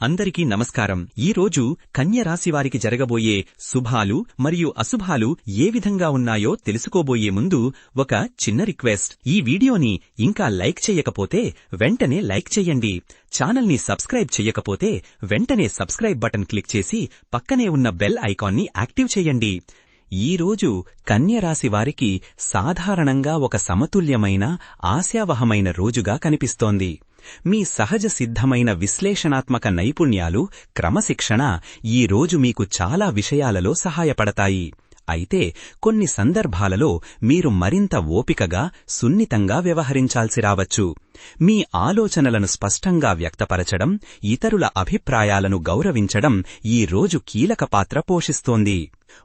అందరికీ నమస్కారం. ఈ రోజు కన్య రాశి వారికి జరగబోయే శుభాలు మరియు అశుభాలు ఏ విధంగా ఉన్నాయో తెలుసుకోబోయే ముందు ఒక చిన్న రిక్వెస్ట్. ఈ వీడియోని ఇంకా లైక్ చేయకపోతే వెంటనే లైక్ చేయండి. ఛానల్ని సబ్స్క్రైబ్ చేయకపోతే వెంటనే సబ్స్క్రైబ్ బటన్ క్లిక్ చేసి పక్కనే ఉన్న బెల్ ఐకాన్ని యాక్టివ్ చేయండి. ఈ రోజు వారికి సాధారణంగా ఒక సమతుల్యమైన ఆశావహమైన రోజుగా కనిపిస్తోంది. మీ సహజ సిద్ధమైన విశ్లేషణాత్మక నైపుణ్యాలు క్రమశిక్షణ ఈ రోజు మీకు చాలా విషయాలలో సహాయపడతాయి. అయితే కొన్ని సందర్భాలలో మీరు మరింత ఓపికగా సున్నితంగా వ్యవహరించాల్సి రావచ్చు. మీ ఆలోచనలను స్పష్టంగా వ్యక్తపరచడం ఇతరుల అభిప్రాయాలను గౌరవించడం ఈ రోజు కీలక పాత్ర పోషిస్తోంది.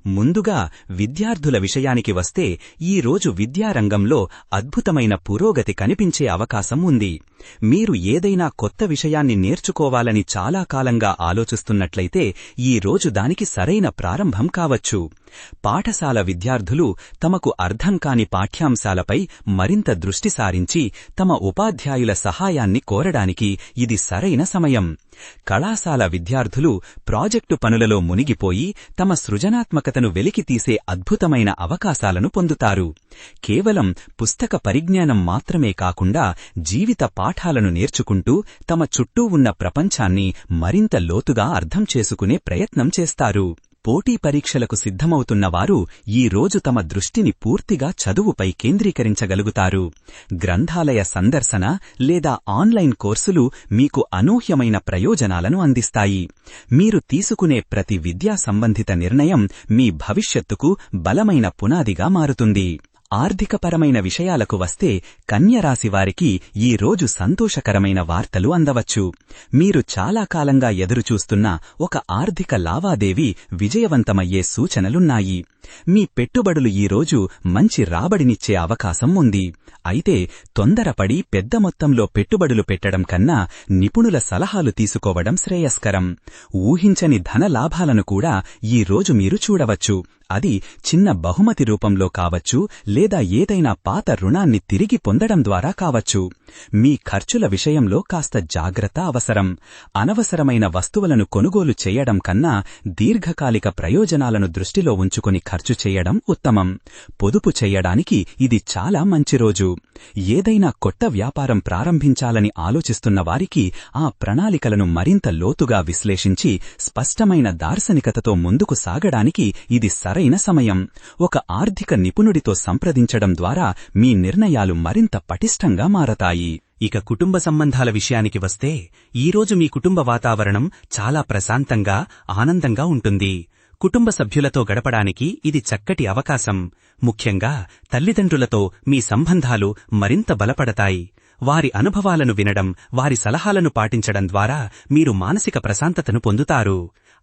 ముందుగా విద్యార్థుల విషయానికి వస్తే ఈ రోజు విద్యారంగంలో అద్భుతమైన పురోగతి కనిపించే అవకాశం ఉంది. మీరు ఏదైనా కొత్త విషయాన్ని నేర్చుకోవాలని చాలా కాలంగా ఆలోచిస్తున్నట్లయితే ఈ రోజు దానికి సరైన ప్రారంభం కావచ్చు. పాఠశాల విద్యార్థులు తమకు అర్థం కాని పాఠ్యాంశాలపై మరింత దృష్టి సారించి తమ ఉపాధ్యాయుల సహాయాన్ని కోరడానికి ఇది సరైన సమయం. కళాశాల విద్యార్థులు ప్రాజెక్టు పనులలో మునిగిపోయి తమ సృజనాత్మకతను వెలికితీసే అద్భుతమైన అవకాశాలను పొందుతారు. కేవలం పుస్తక పరిజ్ఞానం మాత్రమే కాకుండా జీవిత పాఠాలను నేర్చుకుంటూ తమ చుట్టూ ఉన్న ప్రపంచాన్ని మరింత లోతుగా అర్థం చేసుకునే ప్రయత్నం చేస్తారు. పోటీ పరీక్షలకు సిద్ధమవుతున్న వారు ఈ రోజు తమ దృష్టిని పూర్తిగా చదువుపై కేంద్రీకరించగలుగుతారు. గ్రంథాలయ సందర్శన లేదా ఆన్లైన్ కోర్సులు మీకు అనూహ్యమైన ప్రయోజనాలను అందిస్తాయి. మీరు తీసుకునే ప్రతి విద్యా సంబంధిత నిర్ణయం మీ భవిష్యత్తుకు బలమైన పునాదిగా మారుతుంది. ఆర్థికపరమైన విషయాలకు వస్తే కన్యరాశివారికి ఈరోజు ఈ రోజు సంతోషకరమైన వార్తలు అందవచ్చు. మీరు చాలా కాలంగా ఎదురుచూస్తున్న ఒక ఆర్థిక లావాదేవీ విజయవంతమయ్యే సూచనలున్నాయి. మీ పెట్టుబడులు ఈరోజు మంచి రాబడినిచ్చే అవకాశం ఉంది. అయితే తొందరపడి పెద్ద మొత్తంలో పెట్టుబడులు పెట్టడం కన్నా నిపుణుల సలహాలు తీసుకోవడం శ్రేయస్కరం. ఊహించని ధన లాభాలను కూడా ఈ రోజు మీరు చూడవచ్చు. అది చిన్న బహుమతి రూపంలో కావచ్చు లేదా ఏదైనా పాత రుణాన్ని తిరిగి పొందడం ద్వారా కావచ్చు. మీ ఖర్చుల విషయంలో కాస్త జాగ్రత్త అవసరం. అనవసరమైన వస్తువులను కొనుగోలు చేయడం కన్నా దీర్ఘకాలిక ప్రయోజనాలను దృష్టిలో ఉంచుకుని ఖర్చు చేయడం ఉత్తమం. పొదుపు చేయడానికి ఇది చాలా మంచి రోజు. ఏదైనా కొత్త వ్యాపారం ప్రారంభించాలని ఆలోచిస్తున్న వారికి ఆ ప్రణాళికలను మరింత లోతుగా విశ్లేషించి స్పష్టమైన దార్శనికతతో ముందుకు సాగడానికి ఇది సరైన సమయం. ఒక ఆర్థిక నిపుణుడితో సంప్రదించడం ద్వారా మీ నిర్ణయాలు మరింత పటిష్టంగా మారతాయి. ఇక కుటుంబ సంబంధాల విషయానికి వస్తే ఈరోజు మీ కుటుంబ వాతావరణం చాలా ప్రశాంతంగా ఆనందంగా ఉంటుంది. కుటుంబ సభ్యులతో గడపడానికి ఇది చక్కటి అవకాశం. ముఖ్యంగా తల్లిదండ్రులతో మీ సంబంధాలు మరింత బలపడతాయి. వారి అనుభవాలను వినడం వారి సలహాలను పాటించడం ద్వారా మీరు మానసిక ప్రశాంతతను పొందుతారు.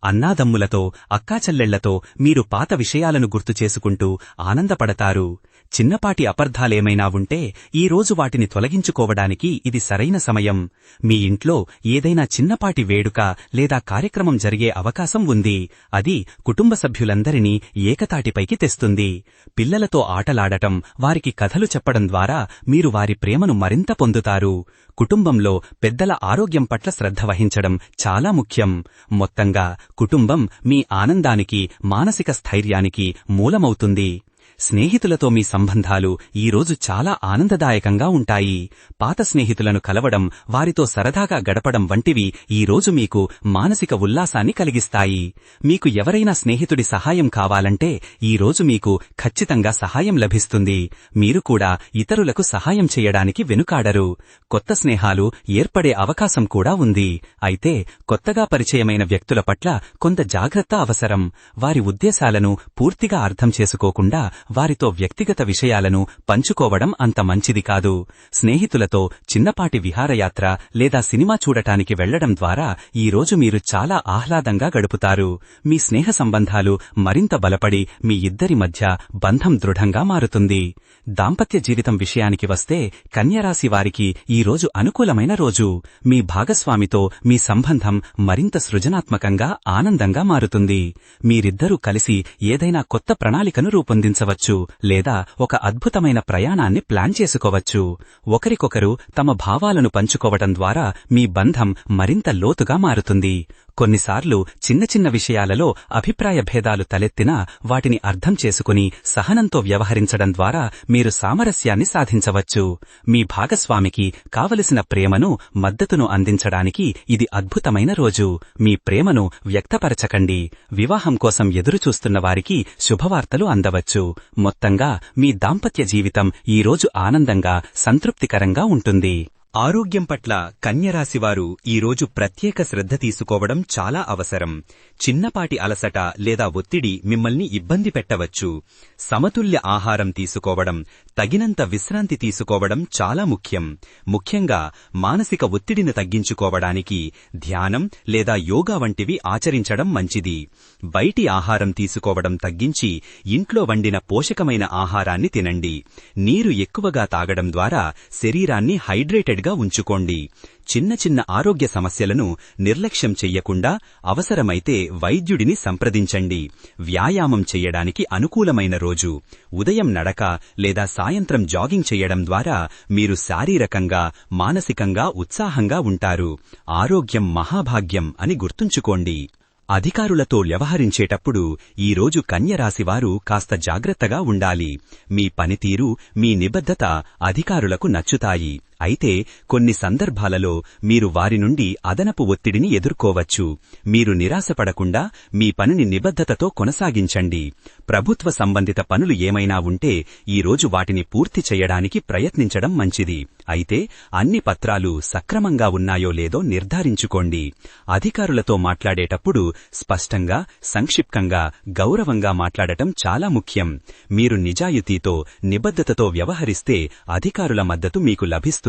అన్నాదమ్ములతో అక్కాచెల్లెళ్ళతో మీరు పాత విషయాలను గుర్తు చేసుకుంటూ ఆనందపడతారు. చిన్నపాటి అపర్ధాలేమైనా ఉంటే ఈరోజు వాటిని తొలగించుకోవడానికి ఇది సరైన సమయం. మీ ఇంట్లో ఏదైనా చిన్నపాటి వేడుక లేదా కార్యక్రమం జరిగే అవకాశం ఉంది. అది కుటుంబ సభ్యులందరినీ ఏకతాటిపైకి తెస్తుంది. పిల్లలతో ఆటలాడటం వారికి కథలు చెప్పడం ద్వారా మీరు వారి ప్రేమను మరింత పొందుతారు. కుటుంబంలో పెద్దల ఆరోగ్యం పట్ల శ్రద్ధ వహించడం చాలా ముఖ్యం. మొత్తంగా కుటుంబం మీ ఆనందానికి మానసిక స్థైర్యానికి మూలమవుతుంది. స్నేహితులతో మీ సంబంధాలు ఈరోజు చాలా ఆనందదాయకంగా ఉంటాయి. పాత స్నేహితులను కలవడం వారితో సరదాగా గడపడం వంటివి ఈరోజు మీకు మానసిక ఉల్లాసాన్ని కలిగిస్తాయి. మీకు ఎవరైనా స్నేహితుడి సహాయం కావాలంటే ఈరోజు మీకు ఖచ్చితంగా సహాయం లభిస్తుంది. మీరు కూడా ఇతరులకు సహాయం చేయడానికి వెనుకాడరు. కొత్త స్నేహాలు ఏర్పడే అవకాశం కూడా ఉంది. అయితే కొత్తగా పరిచయమైన వ్యక్తుల పట్ల కొంత జాగ్రత్త అవసరం. వారి ఉద్దేశాలను పూర్తిగా అర్థం చేసుకోకుండా వారితో వ్యక్తిగత విషయాలను పంచుకోవడం అంత మంచిది కాదు. స్నేహితులతో చిన్నపాటి విహారయాత్ర లేదా సినిమా చూడటానికి వెళ్ళడం ద్వారా ఈరోజు మీరు చాలా ఆహ్లాదంగా గడుపుతారు. మీ స్నేహ సంబంధాలు మరింత బలపడి మీ ఇద్దరి మధ్య బంధం దృఢంగా మారుతుంది. దాంపత్య జీవితం విషయానికి వస్తే కన్యరాశి వారికి ఈ రోజు అనుకూలమైన రోజు. మీ భాగస్వామితో మీ సంబంధం మరింత సృజనాత్మకంగా ఆనందంగా మారుతుంది. మీరిద్దరూ కలిసి ఏదైనా కొత్త ప్రణాళికను రూపొందించవచ్చు. చేసుకోవచ్చు లేదా ఒక అద్భుతమైన ప్రయాణాన్ని ప్లాన్ చేసుకోవచ్చు. ఒకరికొకరు తమ భావాలను పంచుకోవటం ద్వారా మీ బంధం మరింత లోతుగా మారుతుంది. కొన్నిసార్లు చిన్న చిన్న విషయాలలో అభిప్రాయ భేదాలు తలెత్తినా వాటిని అర్థం చేసుకుని సహనంతో వ్యవహరించడం ద్వారా మీరు సామరస్యాన్ని సాధించవచ్చు. మీ భాగస్వామికి కావలసిన ప్రేమను మద్దతును అందించడానికి ఇది అద్భుతమైన రోజు. మీ ప్రేమను వ్యక్తపరచకండి. వివాహం కోసం ఎదురుచూస్తున్న వారికి శుభవార్తలు అందవచ్చు. మొత్తంగా మీ దాంపత్య జీవితం ఈ రోజు ఆనందంగా సంతృప్తికరంగా ఉంటుంది. ఆరోగ్యం పట్ల కన్యరాశివారు ఈరోజు ప్రత్యేక శ్రద్ధ తీసుకోవడం చాలా అవసరం. చిన్నపాటి అలసట లేదా ఒత్తిడి మిమ్మల్ని ఇబ్బంది పెట్టవచ్చు. సమతుల్య ఆహారం తీసుకోవడం తగినంత విశ్రాంతి తీసుకోవడం చాలా ముఖ్యం. ముఖ్యంగా మానసిక ఒత్తిడిని తగ్గించుకోవడానికి ధ్యానం లేదా యోగా వంటివి ఆచరించడం మంచిది. బయటి ఆహారం తీసుకోవడం తగ్గించి ఇంట్లో వండిన పోషకమైన ఆహారాన్ని తినండి. నీరు ఎక్కువగా తాగడం ద్వారా శరీరాన్ని హైడ్రేటెడ్గా ఉంచుకోండి. చిన్న చిన్న ఆరోగ్య సమస్యలను నిర్లక్ష్యం చెయ్యకుండా అవసరమైతే వైద్యుడిని సంప్రదించండి. వ్యాయామం చెయ్యడానికి అనుకూలమైన రోజు. ఉదయం నడక లేదా సాయంత్రం జాగింగ్ చెయ్యడం ద్వారా మీరు శారీరకంగా మానసికంగా ఉత్సాహంగా ఉంటారు. ఆరోగ్యం మహాభాగ్యం అని గుర్తుంచుకోండి. అధికారులతో వ్యవహరించేటప్పుడు ఈరోజు కన్యరాశివారు కాస్త జాగ్రత్తగా ఉండాలి. మీ పనితీరు మీ నిబద్ధత అధికారులకు నచ్చుతాయి. అయితే కొన్ని సందర్భాలలో మీరు వారి నుండి అదనపు ఒత్తిడిని ఎదుర్కోవచ్చు. మీరు నిరాశపడకుండా మీ పనిని నిబద్ధతతో కొనసాగించండి. ప్రభుత్వ సంబంధిత పనులు ఏమైనా ఉంటే ఈరోజు వాటిని పూర్తి చేయడానికి ప్రయత్నించడం మంచిది. అయితే అన్ని పత్రాలు సక్రమంగా ఉన్నాయో లేదో నిర్ధారించుకోండి. అధికారులతో మాట్లాడేటప్పుడు స్పష్టంగా సంక్షిప్తంగా గౌరవంగా మాట్లాడటం చాలా ముఖ్యం. మీరు నిజాయితీతో నిబద్ధతతో వ్యవహరిస్తే అధికారుల మద్దతు మీకు లభిస్తుంది.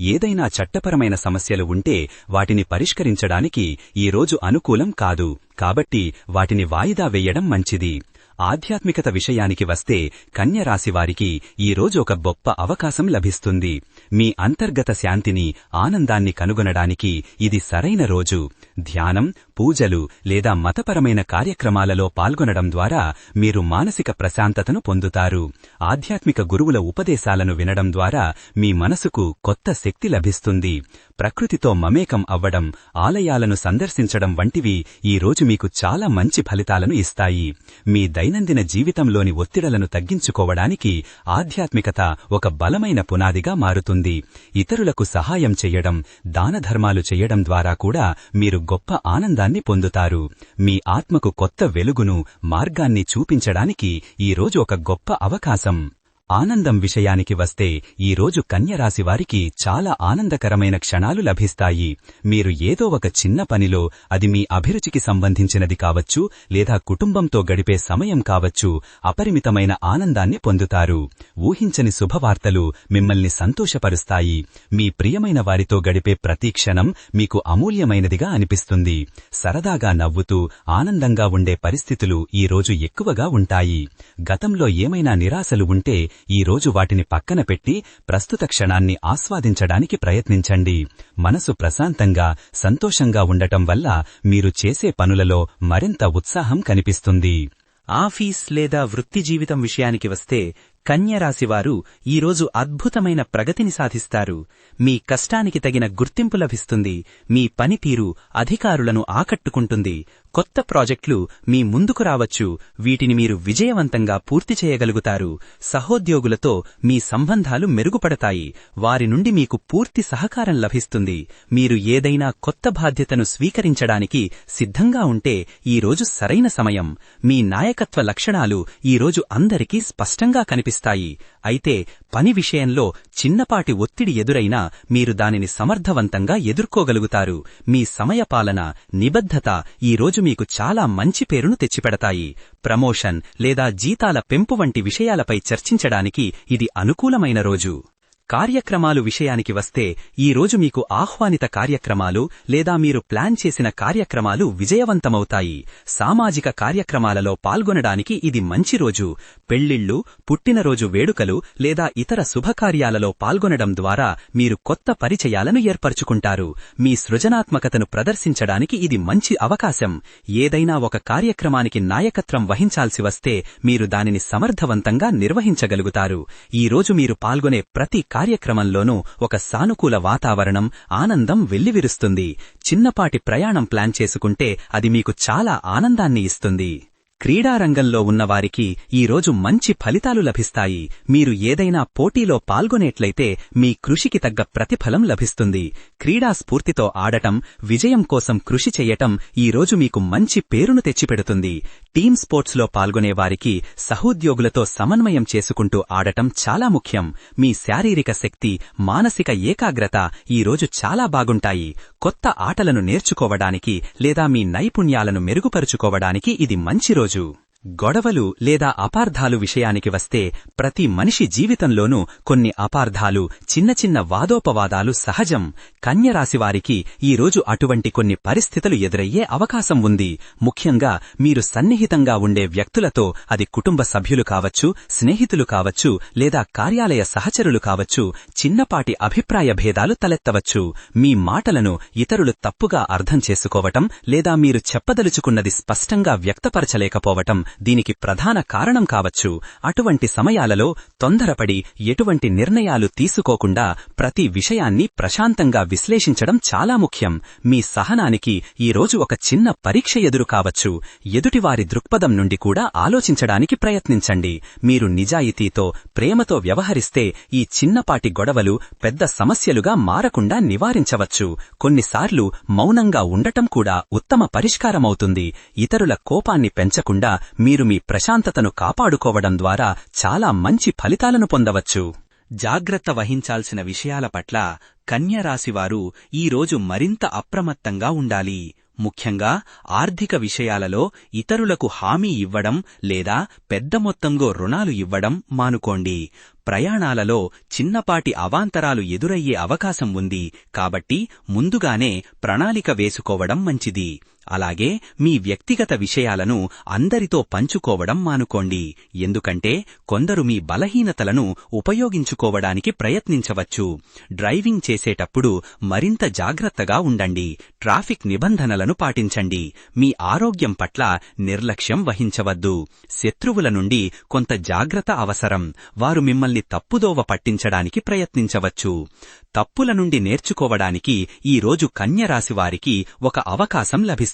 ఏదైనా చట్టపరమైన సమస్యలు ఉంటే వాటిని పరిష్కరించడానికి ఈరోజు అనుకూలం కాదు. కాబట్టి వాటిని వాయిదా వేయడం మంచిది. ఆధ్యాత్మికత విషయానికి వస్తే కన్యరాశివారికి ఈరోజు ఒక గొప్ప అవకాశం లభిస్తుంది. మీ అంతర్గత శాంతిని ఆనందాన్ని కనుగొనడానికి ఇది సరైన రోజు. ధ్యానం పూజలు లేదా మతపరమైన కార్యక్రమాలలో పాల్గొనడం ద్వారా మీరు మానసిక ప్రశాంతతను పొందుతారు. ఆధ్యాత్మిక గురువుల ఉపదేశాలను వినడం ద్వారా మీ మనసుకు కొత్త శక్తి లభిస్తుంది. ప్రకృతితో మమేకం అవ్వడం ఆలయాలను సందర్శించడం వంటివి ఈ రోజు మీకు చాలా మంచి ఫలితాలను ఇస్తాయి. మీ దైనందిన జీవితంలోని ఒత్తిడలను తగ్గించుకోవడానికి ఆధ్యాత్మికత ఒక బలమైన పునాదిగా మారుతుంది. ఇతరులకు సహాయం చెయ్యడం దానధర్మాలు చెయ్యడం ద్వారా కూడా మీరు గొప్ప ఆనందాన్ని పొందుతారు. మీ ఆత్మకు కొత్త వెలుగును మార్గాన్ని చూపించడానికి ఈరోజు ఒక గొప్ప అవకాశం. ఆనందం విషయానికి వస్తే ఈరోజు కన్యరాశివారికి కన్యరాశి వారికి చాలా ఆనందకరమైన క్షణాలు లభిస్తాయి. మీరు ఏదో ఒక చిన్న పనిలో అది మీ అభిరుచికి సంబంధించినది కావచ్చు లేదా కుటుంబంతో గడిపే సమయం కావచ్చు అపరిమితమైన ఆనందాన్ని పొందుతారు. ఊహించని శుభవార్తలు మిమ్మల్ని సంతోషపరుస్తాయి. మీ ప్రియమైన వారితో గడిపే ప్రతి క్షణం మీకు అమూల్యమైనదిగా అనిపిస్తుంది. సరదాగా నవ్వుతూ ఆనందంగా ఉండే పరిస్థితులు ఈ రోజు ఎక్కువగా ఉంటాయి. గతంలో ఏమైనా నిరాశలు ఉంటే ఈ రోజు వాటిని పక్కన పెట్టి ప్రస్తుత క్షణాన్ని ఆస్వాదించడానికి ప్రయత్నించండి. మనసు ప్రశాంతంగా సంతోషంగా ఉండటం వల్ల మీరు చేసే పనులలో మరింత ఉత్సాహం కనిపిస్తుంది. ఆఫీస్ లేదా వృత్తి జీవితం విషయానికి వస్తే కన్యరాశివారు ఈరోజు అద్భుతమైన ప్రగతిని సాధిస్తారు. మీ కష్టానికి తగిన గుర్తింపు లభిస్తుంది. మీ పనితీరు అధికారులను ఆకట్టుకుంటుంది. కొత్త ప్రాజెక్టులు మీ ముందుకు రావచ్చు. వీటిని మీరు విజయవంతంగా పూర్తి చేయగలుగుతారు. సహోద్యోగులతో మీ సంబంధాలు మెరుగుపడతాయి. వారి నుండి మీకు పూర్తి సహకారం లభిస్తుంది. మీరు ఏదైనా కొత్త బాధ్యతను స్వీకరించడానికి సిద్ధంగా ఉంటే ఈరోజు సరైన సమయం. మీ నాయకత్వ లక్షణాలు ఈరోజు అందరికీ స్పష్టంగా కనిపిస్తాయి. అయితే పని విషయంలో చిన్నపాటి ఒత్తిడి ఎదురైనా మీరు దానిని సమర్థవంతంగా ఎదుర్కోగలుగుతారు. మీ సమయపాలన నిబద్ధత ఈరోజు మీకు చాలా మంచి పేరును తెచ్చిపెడతాయి. ప్రమోషన్ లేదా జీతాల పెంపు వంటి విషయాలపై చర్చించడానికి ఇది అనుకూలమైన రోజు. కార్యక్రమాలు విషయానికి వస్తే ఈ రోజు మీకు ఆహ్వానిత కార్యక్రమాలు లేదా మీరు ప్లాన్ చేసిన కార్యక్రమాలు విజయవంతమవుతాయి. సామాజిక కార్యక్రమాలలో పాల్గొనడానికి ఇది మంచి రోజు. పెళ్ళిళ్ళు పుట్టినరోజు వేడుకలు లేదా ఇతర శుభకార్యాలలో పాల్గొనడం ద్వారా మీరు కొత్త పరిచయాలను ఏర్పరచుకుంటారు. మీ సృజనాత్మకతను ప్రదర్శించడానికి ఇది మంచి అవకాశం. ఏదైనా ఒక కార్యక్రమానికి నాయకత్వం వహించాల్సి వస్తే మీరు దానిని సమర్థవంతంగా నిర్వహించగలుగుతారు. ఈరోజు మీరు పాల్గొనే ప్రతి కార్యక్రమంలోనూ ఒక సానుకూల వాతావరణం ఆనందం వెల్లివిరుస్తుంది. చిన్నపాటి ప్రయాణం ప్లాన్ చేసుకుంటే అది మీకు చాలా ఆనందాన్ని ఇస్తుంది. క్రీడారంగంలో ఉన్నవారికి ఈ రోజు మంచి ఫలితాలు లభిస్తాయి. మీరు ఏదైనా పోటీలో పాల్గొనేట్లయితే మీ కృషికి తగ్గ ప్రతిఫలం లభిస్తుంది. క్రీడా స్ఫూర్తితో ఆడటం విజయం కోసం కృషి చెయ్యటం ఈ రోజు మీకు మంచి పేరును తెచ్చిపెడుతుంది. టీమ్ స్పోర్ట్స్లో పాల్గొనే వారికి సహోద్యోగులతో సమన్వయం చేసుకుంటూ ఆడటం చాలా ముఖ్యం. మీ శారీరక శక్తి మానసిక ఏకాగ్రత ఈ రోజు చాలా బాగుంటాయి. కొత్త ఆటలను నేర్చుకోవడానికి లేదా మీ నైపుణ్యాలను మెరుగుపరుచుకోవడానికి ఇది మంచి రోజు. గొడవలు లేదా అపార్థాలు విషయానికి వస్తే ప్రతి మనిషి జీవితంలోనూ కొన్ని అపార్థాలు చిన్న చిన్న వాదోపవాదాలు సహజం. కన్యరాశివారికి ఈరోజు అటువంటి కొన్ని పరిస్థితులు ఎదురయ్యే అవకాశం ఉంది. ముఖ్యంగా మీరు సన్నిహితంగా ఉండే వ్యక్తులతో అది కుటుంబ సభ్యులు కావచ్చు స్నేహితులు కావచ్చు లేదా కార్యాలయ సహచరులు కావచ్చు చిన్నపాటి అభిప్రాయ భేదాలు తలెత్తవచ్చు. మీ మాటలను ఇతరులు తప్పుగా అర్థం చేసుకోవటం లేదా మీరు చెప్పదలుచుకున్నది స్పష్టంగా వ్యక్తపరచలేకపోవటం దీనికి ప్రధాన కారణం కావచ్చు. అటువంటి సమయాలలో తొందరపడి ఎటువంటి నిర్ణయాలు తీసుకోకుండా ప్రతి విషయాన్ని ప్రశాంతంగా విశ్లేషించడం చాలా ముఖ్యం. మీ సహనానికి ఈరోజు ఒక చిన్న పరీక్ష ఎదురు కావచ్చు. ఎదుటివారి దృక్పథం నుండి కూడా ఆలోచించడానికి ప్రయత్నించండి. మీరు నిజాయితీతో ప్రేమతో వ్యవహరిస్తే ఈ చిన్నపాటి గొడవలు పెద్ద సమస్యలుగా మారకుండా నివారించవచ్చు. కొన్నిసార్లు మౌనంగా ఉండటం కూడా ఉత్తమ పరిష్కారమవుతుంది. ఇతరుల కోపాన్ని పెంచకుండా మీరు మీ ప్రశాంతతను కాపాడుకోవడం ద్వారా చాలా మంచి ఫలితాలను పొందవచ్చు. జాగ్రత్త వహించాల్సిన విషయాల పట్ల కన్యరాశివారు ఈరోజు మరింత అప్రమత్తంగా ఉండాలి. ముఖ్యంగా ఆర్థిక విషయాలలో ఇతరులకు హామీ ఇవ్వడం లేదా పెద్ద మొత్తంలో రుణాలు ఇవ్వడం మానుకోండి. ప్రయాణాలలో చిన్నపాటి అవాంతరాలు ఎదురయ్యే అవకాశం ఉంది కాబట్టి ముందుగానే ప్రణాళిక వేసుకోవడం మంచిది. అలాగే మీ వ్యక్తిగత విషయాలను అందరితో పంచుకోవడం మానుకోండి. ఎందుకంటే కొందరు మీ బలహీనతలను ఉపయోగించుకోవడానికి ప్రయత్నించవచ్చు. డ్రైవింగ్ చేసేటప్పుడు మరింత జాగ్రత్తగా ఉండండి. ట్రాఫిక్ నిబంధనలను పాటించండి. మీ ఆరోగ్యం పట్ల నిర్లక్ష్యం వహించవద్దు. శత్రువుల నుండి కొంత జాగ్రత్త అవసరం. వారు మిమ్మల్ని తప్పుదోవ పట్టించడానికి ప్రయత్నించవచ్చు. తప్పుల నుండి నేర్చుకోవడానికి ఈ రోజు కన్యరాశివారికి ఒక అవకాశం లభిస్తుంది.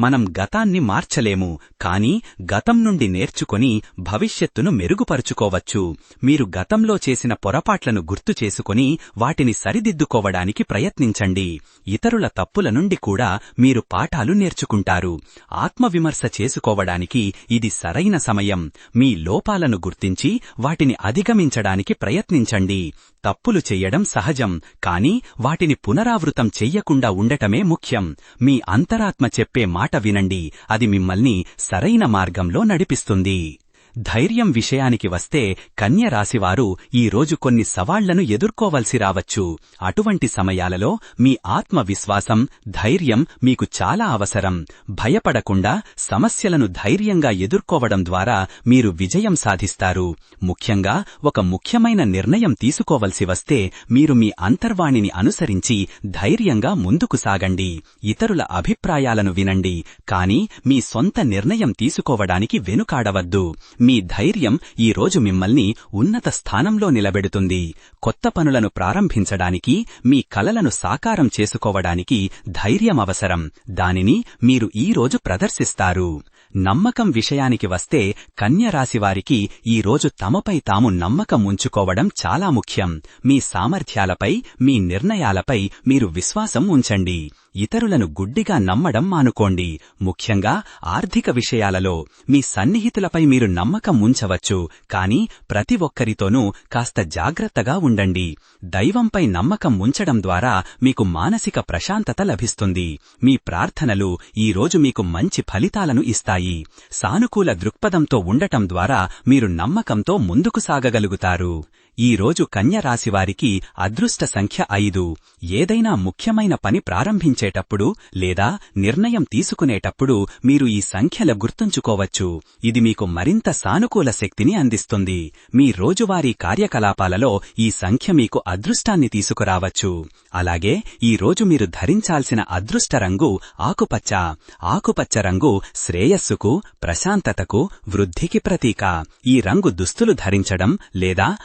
మనం గతాన్ని మార్చలేము కాని గతం నుండి నేర్చుకొని భవిష్యత్తును మెరుగుపరుచుకోవచ్చు. మీరు గతంలో చేసిన పొరపాట్లను గుర్తు చేసుకుని వాటిని సరిదిద్దుకోవడానికి ప్రయత్నించండి. ఇతరుల తప్పుల నుండి కూడా మీరు పాఠాలు నేర్చుకుంటారు. ఆత్మవిమర్శ చేసుకోవడానికి ఇది సరైన సమయం. మీ లోపాలను గుర్తించి వాటిని అధిగమించడానికి ప్రయత్నించండి. తప్పులు చెయ్యడం సహజం కాని వాటిని పునరావృతం చెయ్యకుండా ఉండటమే ముఖ్యం. మీ అంతరాత్మ చెప్పే మాట వినండి అది మిమ్మల్ని సరైన మార్గంలో నడిపిస్తుంది. ధైర్యం విషయానికి వస్తే కన్య రాశివారు ఈ రోజు కొన్ని సవాళ్ళను ఎదుర్కోవలసి రావచ్చు. అటువంటి సమయాలలో మీ ఆత్మవిశ్వాసం ధైర్యం మీకు చాలా అవసరం. భయపడకుండా సమస్యలను ధైర్యంగా ఎదుర్కోవడం ద్వారా మీరు విజయం సాధిస్తారు. ముఖ్యంగా ఒక ముఖ్యమైన నిర్ణయం తీసుకోవలసి వస్తే మీరు మీ అంతర్వాణిని అనుసరించి ధైర్యంగా ముందుకు సాగండి. ఇతరుల అభిప్రాయాలను వినండి. కాని మీ సొంత నిర్ణయం తీసుకోవడానికి వెనుకాడవద్దు. మీ ధైర్యం ఈ రోజు మిమ్మల్ని ఉన్నత స్థానంలో నిలబెడుతుంది. కొత్త పనులను ప్రారంభించడానికి మీ కలలను సాకారం చేసుకోవడానికి ధైర్యం అవసరం. దానిని మీరు ఈ రోజు ప్రదర్శిస్తారు. నమ్మకం విషయానికి వస్తే కన్యరాశివారికి ఈ రోజు తమపై తాము నమ్మకం ఉంచుకోవడం చాలా ముఖ్యం. మీ సామర్థ్యాలపై మీ నిర్ణయాలపై మీరు విశ్వాసం ఉంచండి. ఇతరులను గుడ్డిగా నమ్మడం మానుకోండి. ముఖ్యంగా ఆర్థిక విషయాలలో మీ సన్నిహితులపై మీరు నమ్మకం ఉంచవచ్చు. కాని ప్రతి ఒక్కరితోనూ కాస్త జాగ్రత్తగా ఉండండి. దైవంపై నమ్మకం ఉంచడం ద్వారా మీకు మానసిక ప్రశాంతత లభిస్తుంది. మీ ప్రార్థనలు ఈ రోజు మీకు మంచి ఫలితాలను ఇస్తాయి. సానుకూల దృక్పథంతో ఉండటం ద్వారా మీరు నమ్మకంతో ముందుకు సాగగలుగుతారు. ఈ రోజు కన్య రాశివారికి అదృష్ట సంఖ్య ఐదు. ఏదైనా ముఖ్యమైన పని ప్రారంభించేటప్పుడు లేదా నిర్ణయం తీసుకునేటప్పుడు మీరు ఈ సంఖ్యల గుర్తుంచుకోవచ్చు. ఇది మీకు మరింత సానుకూల శక్తిని అందిస్తుంది. మీ రోజువారీ కార్యకలాపాలలో ఈ సంఖ్య మీకు అదృష్టాన్ని తీసుకురావచ్చు. అలాగే ఈ రోజు మీరు ధరించాల్సిన అదృష్ట రంగు ఆకుపచ్చ. ఆకుపచ్చ రంగు శ్రేయస్సుకు ప్రశాంతతకు వృద్ధికి ప్రతీక. ఈ రంగు దుస్తులు ధరించడం లేదా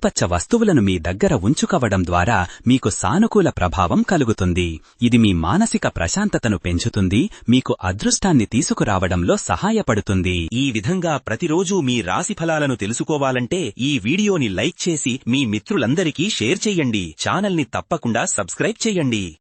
ఆకుపచ్చ వస్తువులను మీ దగ్గర ఉంచుకోవడం ద్వారా మీకు సానుకూల ప్రభావం కలుగుతుంది. ఇది మీ మానసిక ప్రశాంతతను పెంచుతుంది మీకు అదృష్టాన్ని తీసుకురావడంలో సహాయపడుతుంది. ఈ విధంగా ప్రతిరోజూ మీ రాశి ఫలాలను తెలుసుకోవాలంటే ఈ వీడియోని లైక్ చేసి మీ మిత్రులందరికీ షేర్ చేయండి. ఛానల్ని తప్పకుండా సబ్స్క్రైబ్ చేయండి.